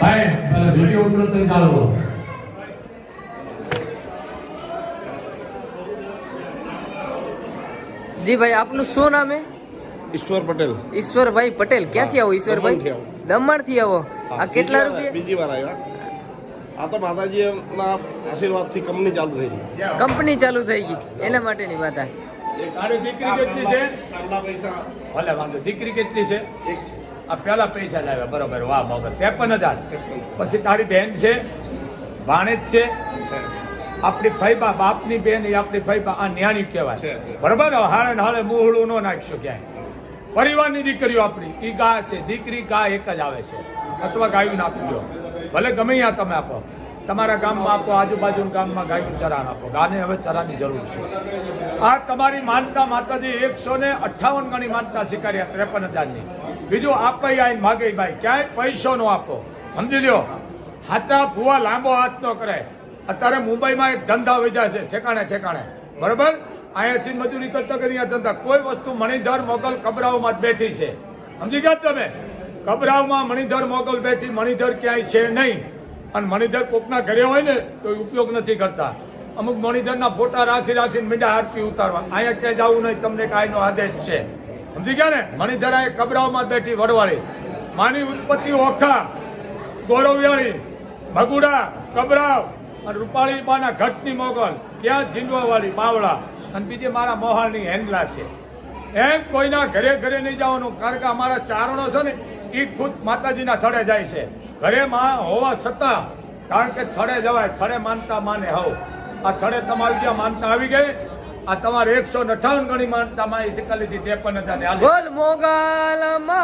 ભાઈ પેલા વીડિયો ઉતરો તો ચાલો. જી ભાઈ આપનું શું નામ હે ઈશ્વર પટેલ. ઈશ્વરભાઈ પટેલ. ક્યાંથી આવો ઈશ્વરભાઈ? દમણથી આવો. આ કેટલા રૂપિયા? બીજી વાર આવ્યા. આ તો માતાજીના આશીર્વાદથી કંપની ચાલુ થઈ ગઈ. કંપની ચાલુ થઈ ગઈ. એના માટેની વાત આ. તારી દીકરી કેટલી છે? ભલે વાંધો દીકરી કેટલી છે? આ પેલા પૈસા લાવ્યા. બરોબર વાહ મગર ત્રેપન હજાર. પછી તારી બેન છે? ભાણેજ છે? આપણી ફૈબા બાપની બેન એ આપણી ફૈબા. આ ન્યાણી કહેવાય. બરોબર? હાળે ને હાળે મોહળું ન નાખશો ક્યાંય. પરિવારની દીકરીઓ આપણી. એ ગા છે. દીકરી ગા એક જ આવે છે. અથવા ગાયું દો ભલે ગમે ત્યાં તમે આપો. તમારા ગામમાં આપો, આજુબાજુના ગામમાં ગાયનું ચરાણ આપો. ગાને હવે ચરાની જરૂર છે. આ તમારી માનતા માતાજી એકસો ને અઠ્ઠાવન ગણી માનતા સ્વીકાર્યા ત્રેપન હજારની. બીજું આપે આવીને માગે ભાઈ, ક્યાંય પૈસો નો આપો. સમજી લ્યો? હાચા ફુવા લાંબો હાથ નો કરે અત્યારે મુંબઈમાં એક ધંધા વધ્યા છે, ઠેકાણે ઠેકાણે. બરોબર? અહીંયાથી મજૂરી કરતા કરી ધંધા? કોઈ વસ્તુ મણિધર મોગલ કબરાઓમાં જ બેઠી છે. સમજી ગયા તમે? કબરાઓમાં મણિધર મોગલ બેઠી, મણિધર ક્યાંય છે નહીં. અને મણિધર કોકના ઘરે હોય ને, તો ઉપયોગ નથી કરતા. અમુક મણિધરના ફોટા રાખી રાખીને મીંડા આરતી ઉતારવા. અહીંયા ક્યાંય જવું નહીં, તમને કાંઈનો આદેશ છે. સમજી ગયા ને? મણિધરા એ કબરાઓમાં બેઠી વડવાળી. માની ઉત્પત્તિ ઓખા, ગોરવિયાળી, ભગુડા, કબરાવ અને રૂપાળી બાના ઘટની મોગલ. ક્યાં ઝીંડવાવાળી, બાવળા. અને બીજી મારા મોહાળની હેન્ડલા છે. એમ કોઈના ઘરે ઘરે નહીં જવાનું. કારણ કે અમારા ચારણો છે ને એ ખુદ માતાજીના થડે જાય છે. ઘરે માં હોવા છતાં, કારણ કે થડે જવાય, થડે માનતા માને હવ આ થડે તમારી જ્યાં માનતા આવી ગઈ આ તમારે એકસો અઠાવન ગણી માનતા માં એ શીખા લીધી તે પણ હાલી. બોલ મોગલ જય.